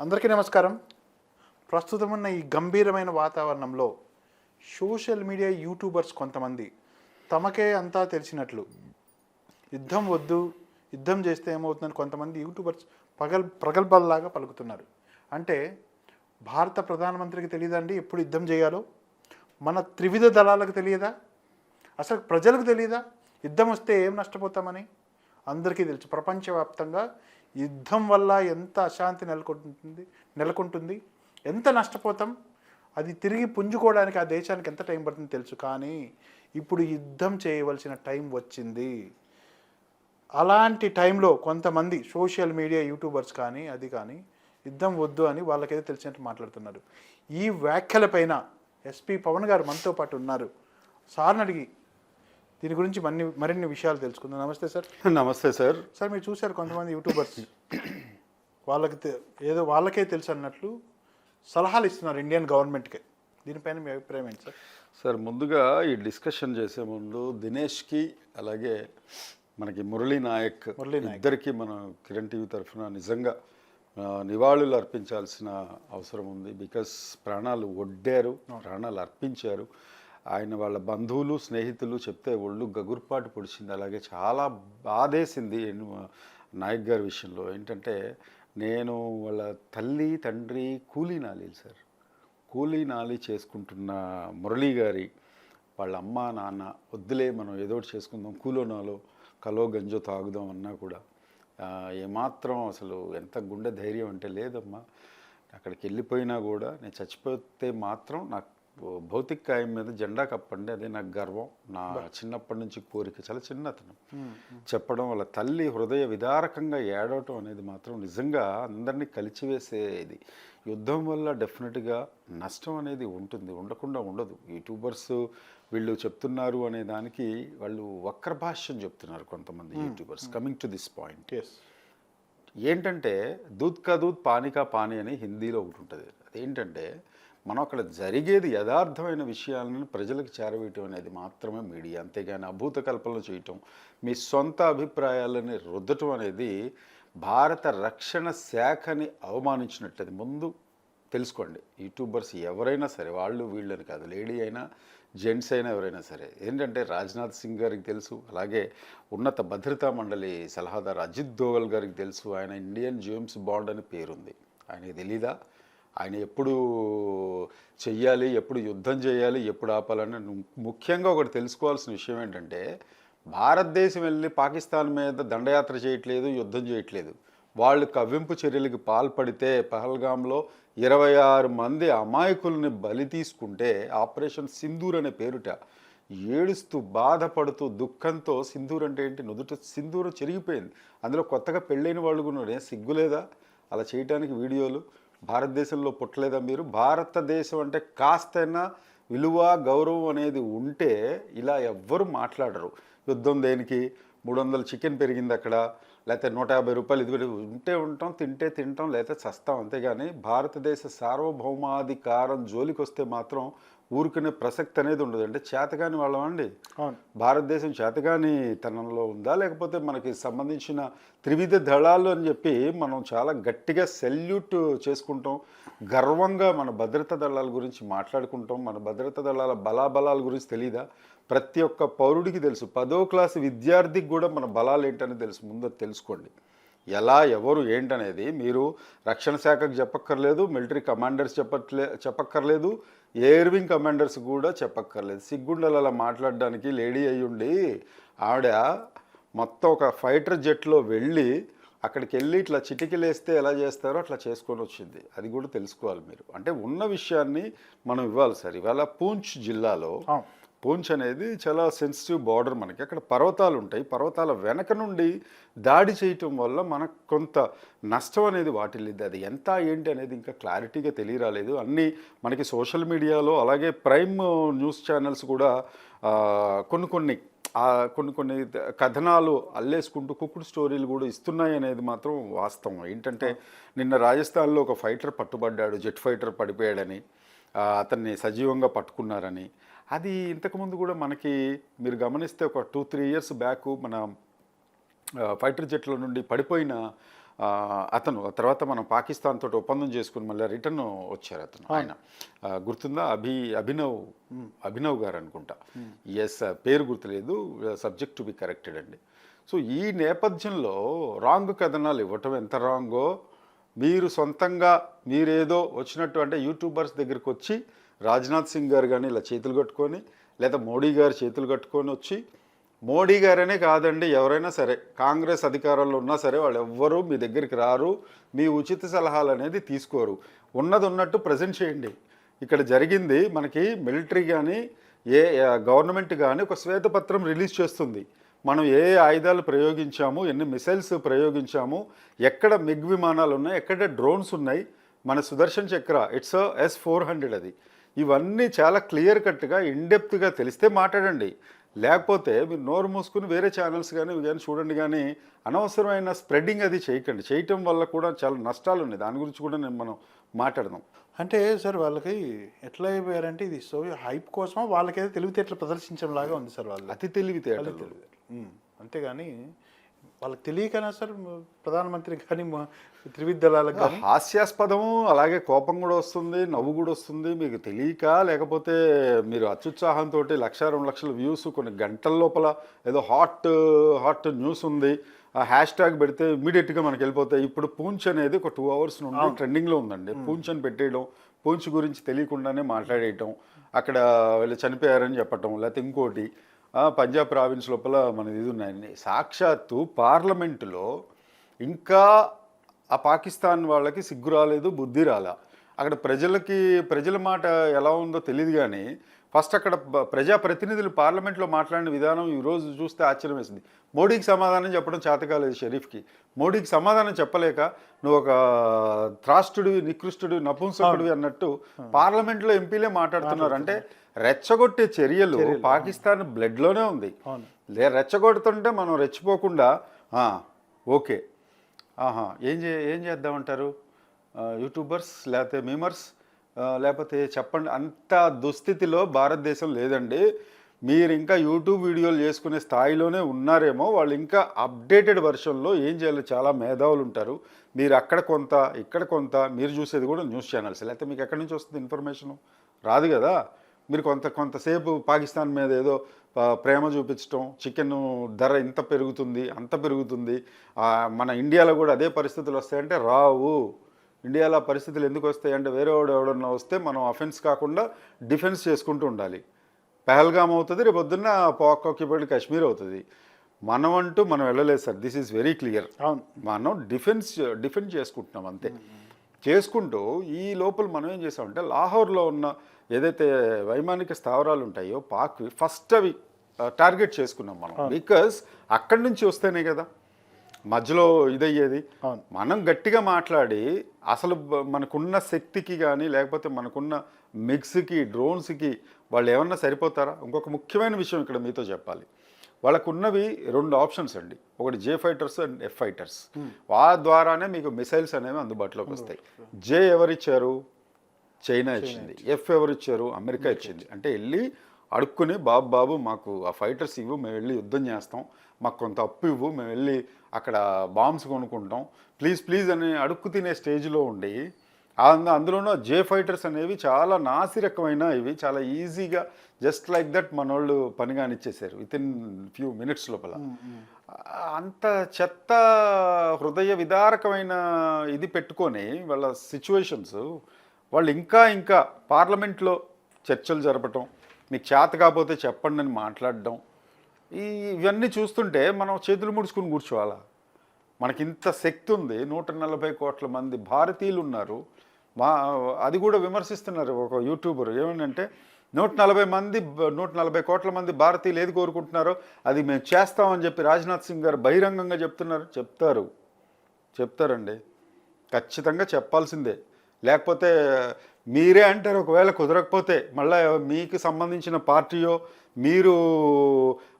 అందరికీ నమస్కారం. ప్రస్తుతం ఉన్న ఈ గంభీరమైన వాతావరణంలో సోషల్ మీడియా యూట్యూబర్స్ కొంతమంది తమకే అంతా తెలిసినట్లు యుద్ధం వద్దు యుద్ధం చేస్తే ఏమవుతుందని కొంతమంది యూట్యూబర్స్ పగల్ ప్రగల్భాల్లాగా పలుకుతున్నారు. అంటే భారత ప్రధానమంత్రికి తెలియదండి ఎప్పుడు యుద్ధం చేయాలో? మన త్రివిధ దళాలకు తెలియదా? అసలు ప్రజలకు తెలియదా యుద్ధం వస్తే ఏం నష్టపోతామని? అందరికీ తెలుసు. ప్రపంచవ్యాప్తంగా యుద్ధం వల్ల ఎంత అశాంతి నెలకొంటుంది నెలకొంటుంది ఎంత నష్టపోతాం అది తిరిగి పుంజుకోవడానికి ఆ దేశానికి ఎంత టైం పడుతుంది తెలుసు. కానీ ఇప్పుడు యుద్ధం చేయవలసిన టైం వచ్చింది. అలాంటి టైంలో కొంతమంది సోషల్ మీడియా యూట్యూబర్స్ కానీ అది కానీ యుద్ధం వద్దు అని వాళ్ళకైతే తెలిసినట్టు మాట్లాడుతున్నారు. ఈ వ్యాఖ్యలపైన ఎస్పి పవన్ గారు మనతో పాటు ఉన్నారు. సార్ని అడిగి దీని గురించి మన్ని మరిన్ని విషయాలు తెలుసుకుందాం. నమస్తే సార్. నమస్తే సార్. సార్ మీరు చూశారు కొంతమంది యూట్యూబర్స్. వాళ్ళకి ఏదో వాళ్ళకే తెలుసు అన్నట్లు సలహాలు ఇస్తున్నారు ఇండియన్ గవర్నమెంట్కి. దీనిపైన మీ అభిప్రాయం ఏంటి సార్? సార్ ముందుగా ఈ డిస్కషన్ చేసే ముందు దినేష్కి అలాగే మనకి మురళీ నాయక్ మురళీ నాయక్. ఇద్దరికి మన కిరణ్ టీవీ తరఫున నిజంగా నివాళులు అర్పించాల్సిన అవసరం ఉంది. బికాస్ ప్రాణాలు ఒడ్డారు ప్రాణాలు అర్పించారు. ఆయన వాళ్ళ బంధువులు స్నేహితులు చెప్తే ఒళ్ళు గగుర్పాటు పొడిచింది. అలాగే చాలా బాధేసింది నాయక్ గారి విషయంలో. ఏంటంటే నేను వాళ్ళ తల్లి తండ్రి కూలీ నాలీలు సార్. కూలీ నాలి చేసుకుంటున్న మురళీ గారి వాళ్ళ అమ్మ నాన్న వద్దులే మనం ఏదో ఒకటి చేసుకుందాం కూలోనాలో కలో గంజో తాగుదాం అన్నా కూడా. ఏమాత్రం అసలు ఎంత గుండె ధైర్యం అంటే లేదమ్మా. అక్కడికి వెళ్ళిపోయినా కూడా నేను చచ్చిపోతే మాత్రం నాకు భౌతిక కాయం మీద జెండా కప్పండి అదే నాకు గర్వం. నా చిన్నప్పటి నుంచి కోరిక చాలా చిన్నతనం. చెప్పడం వాళ్ళ తల్లి హృదయ విదారకంగా ఏడవటం అనేది మాత్రం నిజంగా అందరినీ కలిచివేసేది. యుద్ధం వల్ల డెఫినెట్గా నష్టం అనేది ఉంటుంది ఉండకుండా ఉండదు. యూట్యూబర్స్ వీళ్ళు చెప్తున్నారు అనే దానికి వాళ్ళు వక్ర భాష్యం చెప్తున్నారు కొంతమంది YouTubers coming to this point. Yes ఏంటంటే దూద్ కా దూద్ పానీ కా పానీ అని హిందీలో ఒకటి ఉంటుంది. అదేంటంటే మనం అక్కడ జరిగేది యథార్థమైన విషయాలను ప్రజలకు చేరవేయటం అనేది మాత్రమే మీడియా. అంతేగాని అభూత కల్పనలు చేయటం మీ సొంత అభిప్రాయాలని రుద్దటం అనేది భారత రక్షణ శాఖని అవమానించినట్టు ముందు తెలుసుకోండి యూట్యూబర్స్ ఎవరైనా సరే వాళ్ళు వీళ్ళని కాదు లేడీ అయినా జెంట్స్ అయినా ఎవరైనా సరే ఏంటంటే రాజ్నాథ్ సింగ్ గారికి తెలుసు అలాగే ఉన్నత భద్రతా మండలి సలహాదారు అజిత్ దోగల్ గారికి తెలుసు ఆయన ఇండియన్ జేమ్స్ బాండ్ అని పేరుంది. ఆయనకి తెలీదా? ఆయన ఎప్పుడు చెయ్యాలి ఎప్పుడు యుద్ధం చేయాలి ఎప్పుడు ఆపాలని ముఖ్యంగా ఒకటి తెలుసుకోవాల్సిన విషయం ఏంటంటే భారతదేశం వెళ్ళి పాకిస్తాన్ మీద దండయాత్ర చేయట్లేదు యుద్ధం చేయట్లేదు. వాళ్ళు కవ్వింపు చర్యలకు పాల్పడితే పహల్గాంలో ఇరవై ఆరు మంది అమాయకుల్ని బలి తీసుకుంటే ఆపరేషన్ సింధూర్ అనే పేరుట. ఏడుస్తూ బాధపడుతూ దుఃఖంతో సింధూర్ అంటే ఏంటి? నుదుట సింధూరం చెరిగిపోయింది. అందులో కొత్తగా పెళ్ళైన వాళ్ళు కూడా ఏం సిగ్గులేదా? అలా చేయడానికి వీడియోలు. భారతదేశంలో పుట్టలేదా మీరు? భారతదేశం అంటే కాస్తైనా విలువ గౌరవం అనేది ఉంటే ఇలా ఎవ్వరు మాట్లాడరు. యుద్ధం దేనికి? మూడు వందలు చికెన్ పెరిగింది అక్కడ. లేకపోతే నూట యాభై రూపాయలు ఇది ఉంటే ఉంటాం తింటే తింటాం లేకపోతే చస్తాం అంతేగాని భారతదేశ సార్వభౌమాధికారం జోలికి వస్తే మాత్రం ఊరుకునే ప్రసక్తి అనేది ఉండదు. అంటే చేతగాని వాళ్ళమండి అవును. భారతదేశం చేతగాని తనంలో ఉందా? లేకపోతే మనకి సంబంధించిన త్రివిధ దళాలు అని చెప్పి మనం చాలా గట్టిగా సెల్యూట్ చేసుకుంటాం. గర్వంగా మన భద్రతా దళాల గురించి మాట్లాడుకుంటాం. మన భద్రతా దళాల బలాబలాల గురించి తెలీదా? ప్రతి ఒక్క పౌరుడికి తెలుసు. పదో క్లాసు విద్యార్థికి కూడా మన బలాలు ఏంటని తెలుసు. ముందు తెలుసుకోండి. ఎలా ఎవరు ఏంటనేది మీరు రక్షణ శాఖకు చెప్పక్కర్లేదు మిలిటరీ కమాండర్స్ చెప్పట్లే చెప్పక్కర్లేదు ఎయిర్ వింగ్ కమాండర్స్ కూడా చెప్పక్కర్లేదు. సిగ్గుండలు అలా మాట్లాడడానికి లేడీ అయ్యుండి ఆవిడ మొత్తం ఒక ఫైటర్ జెట్లో వెళ్ళి అక్కడికి వెళ్ళి ఇట్లా చిటికలేస్తే ఎలా చేస్తారో అట్లా చేసుకొని వచ్చింది అది కూడా తెలుసుకోవాలి మీరు. అంటే ఉన్న విషయాన్ని మనం ఇవ్వాలి సార్. ఇవాళ పూంచ్ జిల్లాలో పూంచ్ అనేది చాలా సెన్సిటివ్ బార్డర్ మనకి. అక్కడ పర్వతాలు ఉంటాయి. పర్వతాల వెనక నుండి దాడి చేయటం వల్ల మనకు కొంత నష్టం అనేది వాటిల్లింది. అది ఎంత ఏంటి అనేది ఇంకా క్లారిటీగా తెలియరాలేదు. అన్నీ మనకి సోషల్ మీడియాలో అలాగే ప్రైమ్ న్యూస్ ఛానల్స్ కూడా కొన్ని కొన్ని కొన్ని కొన్ని కథనాలు అల్లేసుకుంటూ కుక్కుడు స్టోరీలు కూడా ఇస్తున్నాయి అనేది మాత్రం వాస్తవం. ఏంటంటే నిన్న రాజస్థాన్లో ఒక ఫైటర్ పట్టుబడ్డాడు. జెట్ ఫైటర్ పడిపోయాడని అతన్ని సజీవంగా పట్టుకున్నారని. అది ఇంతకుముందు కూడా మనకి మీరు గమనిస్తే ఒక టూ త్రీ ఇయర్స్ బ్యాక్ మన ఫైటర్ జెట్ల నుండి పడిపోయిన అతను తర్వాత మనం పాకిస్తాన్ తోటి ఒప్పందం చేసుకుని మళ్ళీ రిటర్న్ వచ్చారు అతను ఆయన. గుర్తుందా? అభి అభినవ్ అభినవ్ గారు అనుకుంటా. ఎస్ పేరు గుర్తులేదు సబ్జెక్ట్ టు బి కరెక్టెడ్ అండి. సో ఈ నేపథ్యంలో రాంగ్ కథనాలు ఇవ్వటం ఎంత రాంగో మీరు సొంతంగా మీరేదో వచ్చినట్టు అంటే యూట్యూబర్స్ దగ్గరికి వచ్చి రాజ్నాథ్ సింగ్ గారు కానీ ఇలా చేతులు కట్టుకొని లేదా మోడీ గారు చేతులు కట్టుకొని వచ్చి మోడీ గారనే కాదండి ఎవరైనా సరే కాంగ్రెస్ అధికారంలో ఉన్నా సరే వాళ్ళు ఎవ్వరూ మీ దగ్గరికి రారు మీ ఉచిత సలహాలు అనేది తీసుకోరు. ఉన్నది ఉన్నట్టు ప్రజెంట్ చేయండి. ఇక్కడ జరిగింది మనకి మిలిటరీ కానీ ఏ గవర్నమెంట్ కానీ ఒక శ్వేతపత్రం రిలీజ్ చేస్తుంది. మనం ఏ ఆయుధాలు ప్రయోగించాము ఎన్ని మిసైల్స్ ప్రయోగించాము ఎక్కడ మిగ్ విమానాలు ఉన్నాయి ఎక్కడ డ్రోన్స్ ఉన్నాయి మన Sudarshan Chakra it's S four hundred అది. ఇవన్నీ చాలా క్లియర్ కట్గా ఇన్డెప్త్గా తెలిస్తే మాట్లాడండి. లేకపోతే మీరు నోరు మూసుకుని వేరే ఛానల్స్ కానీ ఇవి కానీ చూడండి కానీ అనవసరమైన స్ప్రెడ్డింగ్ అది చేయకండి. చేయటం వల్ల కూడా చాలా నష్టాలు ఉన్నాయి. దాని గురించి కూడా నేను మనం మాట్లాడదాం. అంటే సార్ వాళ్ళకి ఎట్లా అయిపోయారంటే ఇది సో హైప్ కోసం వాళ్ళకైతే తెలివితేటలు ప్రదర్శించడం లాగా ఉంది సార్ వాళ్ళు అతి తెలివితేటలు. అంతేగాని వాళ్ళకి తెలియకనా సార్ ప్రధానమంత్రి కానీ మా త్రివిధ దళాలకు కానీ హాస్యాస్పదము అలాగే కోపం కూడా వస్తుంది నవ్వు కూడా వస్తుంది. మీకు తెలియక లేకపోతే మీరు అత్యుత్సాహంతో లక్ష రెండు లక్షల వ్యూస్ కొన్ని గంటల లోపల ఏదో హాట్ హాట్ న్యూస్ ఉంది. ఆ హ్యాష్ ట్యాగ్ పెడితే ఇమీడియట్గా మనకి వెళ్ళిపోతాయి. ఇప్పుడు పూంచ్ అనేది ఒక టూ అవర్స్ నుండి ట్రెండింగ్లో ఉందండి. పూంచ్ అని పెట్టేయడం పూంచ్ గురించి తెలియకుండానే మాట్లాడేయటం అక్కడ వీళ్ళు చనిపోయారని చెప్పటం లేకపోతే ఇంకోటి. పంజాబ్ ప్రావిన్స్ లోపల మన ఇది ఉన్నాయండి సాక్షాత్తు పార్లమెంటులో ఇంకా ఆ పాకిస్తాన్ వాళ్ళకి సిగ్గు రాలేదు బుద్ధి రాలా. అక్కడ ప్రజలకి ప్రజల మాట ఎలా ఉందో తెలియదు కానీ ఫస్ట్ అక్కడ ప్రజాప్రతినిధులు పార్లమెంట్లో మాట్లాడిన విధానం ఈరోజు చూస్తే ఆశ్చర్యం వేసింది మోడీకి సమాధానం చెప్పడం చేతకాలేదు షరీఫ్కి. మోడీకి సమాధానం చెప్పలేక నువ్వు ఒక త్రాష్టుడివి నికృష్టుడివి నపుంసకుడివి అన్నట్టు పార్లమెంట్లో ఎంపీలే మాట్లాడుతున్నారు. అంటే రెచ్చగొట్టే చర్యలు పాకిస్తాన్ బ్లడ్లోనే ఉంది. లే రెచ్చగొడుతుంటే మనం రెచ్చిపోకుండా "ఆ, ఓకే. ఆహా ఏం చే ఏం చేద్దామంటారు? యూట్యూబర్స్ లేకపోతే మీమర్స్ లేకపోతే చెప్పండి అంత దుస్థితిలో భారతదేశం లేదండి. మీరు ఇంకా యూట్యూబ్ వీడియోలు చేసుకునే స్థాయిలోనే ఉన్నారేమో వాళ్ళు ఇంకా అప్డేటెడ్ వర్షన్లో ఏం చేయాలి చాలా మేధావులు ఉంటారు. మీరు అక్కడ కొంత ఇక్కడ కొంత మీరు చూసేది కూడా న్యూస్ ఛానల్స్. లేకపోతే మీకు ఎక్కడి నుంచి వస్తుంది ఇన్ఫర్మేషను? రాదు కదా. మీరు కొంత కొంతసేపు పాకిస్తాన్ మీద ఏదో ప్రేమ చూపించడం చికెన్ ధర ఇంత పెరుగుతుంది అంత పెరుగుతుంది మన ఇండియాలో కూడా అదే పరిస్థితులు వస్తాయంటే రావు. ఇండియాలో పరిస్థితులు ఎందుకు వస్తాయి అంటే వేరే వాడు ఎవడన్నా వస్తే మనం అఫెన్స్ కాకుండా డిఫెన్స్ చేసుకుంటూ ఉండాలి. పహల్గామ్ అవుతుంది రేపు పొద్దున్న పాక్ ఆక్యుపైడ్ కాశ్మీర్ అవుతుంది. మనం అంటూ మనం వెళ్ళలేదు sir this is very clear అవును. మనం డిఫెన్స్ డిఫెండ్ చేసుకుంటున్నాం అంతే. చేసుకుంటూ ఈ లోపల మనం ఏం చేసామంటే లాహోర్లో ఉన్న ఏదైతే వైమానిక స్థావరాలు ఉంటాయో పాక్వి ఫస్ట్ అవి టార్గెట్ చేసుకున్నాం మనం. బికాస్ అక్కడి నుంచి వస్తేనే కదా మధ్యలో ఇదయ్యేది. మనం గట్టిగా మాట్లాడి అసలు మనకున్న శక్తికి కానీ లేకపోతే మనకున్న మిక్స్కి డ్రోన్స్కి వాళ్ళు ఏమన్నా సరిపోతారా? ఇంకొక ముఖ్యమైన విషయం ఇక్కడ మీతో చెప్పాలి. వాళ్ళకున్నవి రెండు ఆప్షన్స్ అండి. ఒకటి J fighters and F fighters ఆ ద్వారానే మీకు మిసైల్స్ అనేవి అందుబాటులోకి వస్తాయి. జే ఎవరిచ్చారు? చైనా ఇచ్చింది. ఎఫ్ ఎవరు ఇచ్చారు అమెరికా ఇచ్చింది. అంటే వెళ్ళి అడుక్కుని బాబు బాబు మాకు ఆ ఫైటర్స్ ఇవ్వు మేము వెళ్ళి యుద్ధం చేస్తాం. మాకు కొంత అప్పు ఇవ్వు మేము వెళ్ళి అక్కడ బాంబ్స్ కొనుక్కుంటాం. ప్లీజ్ ప్లీజ్ అని అడుక్కు తినే స్టేజ్లో ఉండి అందులోనూ జే ఫైటర్స్ అనేవి చాలా నాసిరకమైన ఇవి చాలా ఈజీగా జస్ట్ లైక్ దట్ మనోళ్ళు పని కానిచ్చేసారు విత్ ఇన్ ఫ్యూ మినిట్స్ లోపల. అంత చెత్త హృదయ విదారకమైన ఇది పెట్టుకొని వాళ్ళ సిచ్యువేషన్స్ వాళ్ళు ఇంకా ఇంకా పార్లమెంట్లో చర్చలు జరపటం మీకు చేత కాకపోతే చెప్పండి అని మాట్లాడడం ఈ ఇవన్నీ చూస్తుంటే మనం చేతులు ముడుచుకుని కూర్చోవాలా? మనకి ఇంత శక్తి ఉంది నూట నలభై కోట్ల మంది భారతీయులు ఉన్నారు మా అది కూడా విమర్శిస్తున్నారు ఒక యూట్యూబర్. ఏమంటే నూట నలభై మంది నూట నలభై కోట్ల మంది భారతీయులు ఏది కోరుకుంటున్నారో అది మేము చేస్తామని చెప్పి రాజ్నాథ్ సింగ్ గారు బహిరంగంగా చెప్తున్నారు. చెప్తారు. చెప్తారండి. ఖచ్చితంగా చెప్పాల్సిందే. లేకపోతే మీరే అంటారు ఒకవేళ కుదరకపోతే మళ్ళీ మీకు సంబంధించిన పార్టీయో మీరు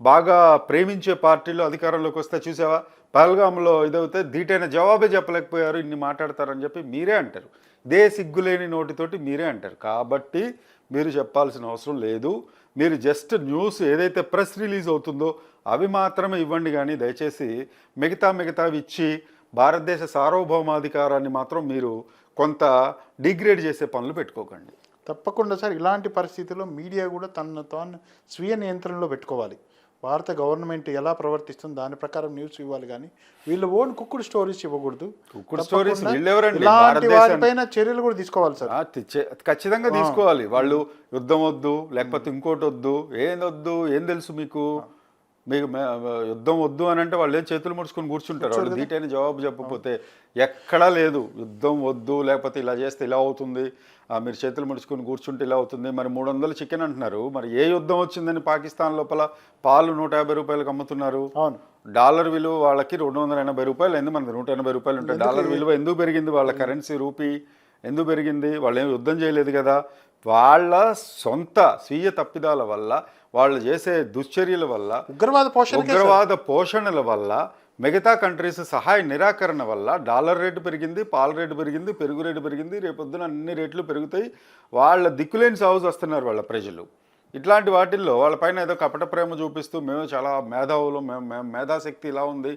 బాగా ప్రేమించే పార్టీలో అధికారంలోకి వస్తే చూసావా? పహల్గామ్లో ఇదవుతే ధీటైన జవాబే చెప్పలేకపోయారు. ఇన్ని మాట్లాడతారని చెప్పి మీరే అంటారు. దే సిగ్గులేని నోటితోటి మీరే అంటారు. కాబట్టి మీరు చెప్పాల్సిన అవసరం లేదు. మీరు జస్ట్ న్యూస్ ఏదైతే ప్రెస్ రిలీజ్ అవుతుందో అవి మాత్రమే ఇవ్వండి కానీ దయచేసి మిగతా మిగతావి ఇచ్చి భారతదేశ సార్వభౌమాధికారాన్ని మాత్రం మీరు కొంత డిగ్రేడ్ చేసే పనులు పెట్టుకోకండి. తప్పకుండా సార్. ఇలాంటి పరిస్థితుల్లో మీడియా కూడా తనను తాను స్వీయ నియంత్రణలో పెట్టుకోవాలి. భారత గవర్నమెంట్ ఎలా ప్రవర్తిస్తుందో దాని ప్రకారం న్యూస్ ఇవ్వాలి కానీ వీళ్ళు ఓన్ కుక్కుడు స్టోరీస్ ఇవ్వకూడదు. కుక్కుడు? ఇలాంటి వారిపైన చర్యలు కూడా తీసుకోవాలి సార్. ఖచ్చితంగా తీసుకోవాలి. వాళ్ళు యుద్ధం వద్దు లేకపోతే ఇంకోటి వద్దు. ఏం వద్దు? ఏం తెలుసు మీకు? మీకు యుద్ధం వద్దు అని అంటే వాళ్ళు ఏం చేతులు ముడుచుకొని కూర్చుంటారు? వాళ్ళు దీటైన జవాబు చెప్పకపోతే ఎక్కడా లేదు. యుద్ధం వద్దు లేకపోతే ఇలా చేస్తే ఇలా అవుతుంది. మీరు చేతులు ముడుచుకొని కూర్చుంటే ఇలా అవుతుంది. మరి మూడు వందలు చికెన్ అంటున్నారు. మరి ఏ యుద్ధం వచ్చిందని పాకిస్తాన్ లోపల పాలు నూట యాభై రూపాయలకు అమ్ముతున్నారు? అవును. డాలర్ విలువ వాళ్ళకి రెండు వందల ఎనభై రూపాయలు ఎందుకు మనది నూట ఎనభై రూపాయలు ఉంటాయి. డాలర్ విలువ ఎందుకు పెరిగింది? వాళ్ళ కరెన్సీ రూపీ ఎందుకు పెరిగింది? వాళ్ళు ఏం యుద్ధం చేయలేదు కదా? వాళ్ళ సొంత స్వీయ తప్పిదాల వల్ల వాళ్ళు చేసే దుశ్చర్యల వల్ల ఉగ్రవాద పోషణ ఉగ్రవాద పోషణల వల్ల మిగతా కంట్రీస్ సహాయ నిరాకరణ వల్ల డాలర్ రేటు పెరిగింది పాల రేటు పెరిగింది పెరుగు రేటు పెరిగింది రేపొద్దున అన్ని రేట్లు పెరుగుతాయి. వాళ్ళ దిక్కులేని సాగు వస్తున్నారు వాళ్ళ ప్రజలు. ఇట్లాంటి వాటిల్లో వాళ్ళపైన ఏదో కపట ప్రేమ చూపిస్తూ మేము చాలా మేధావులు మేము మేము మేధాశక్తి ఇలా ఉంది.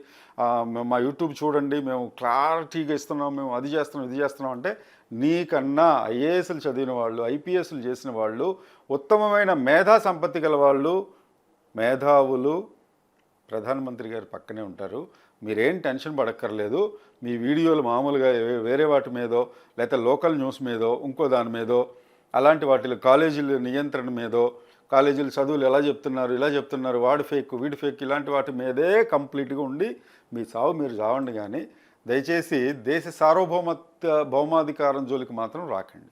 మా యూట్యూబ్ చూడండి మేము క్లారిటీగా ఇస్తున్నాం మేము అది చేస్తున్నాం ఇది చేస్తున్నాం అంటే నీకన్నా ఐఏఎస్లు చదివిన వాళ్ళు ఐపీఎస్లు చేసిన వాళ్ళు ఉత్తమమైన మేధా సంపత్తి గల వాళ్ళు మేధావులు ప్రధానమంత్రి గారు పక్కనే ఉంటారు. మీరేం టెన్షన్ పడక్కర్లేదు. మీ వీడియోలు మామూలుగా వేరే వాటి మీదో లేకపోతే లోకల్ న్యూస్ మీదో ఇంకో దాని మీదో అలాంటి వాటిలో కాలేజీల నియంత్రణ మీదో కాలేజీలు చదువులు ఎలా చెప్తున్నారు ఇలా చెప్తున్నారు వాడు ఫేక్ వీడు ఫేక్ ఇలాంటి వాటి మీదే కంప్లీట్గా ఉండి మీ సావు మీరు చావండి కానీ దయచేసి దేశ సార్వభౌమత్వ భౌమాధికారం జోలికి మాత్రం రాకండి.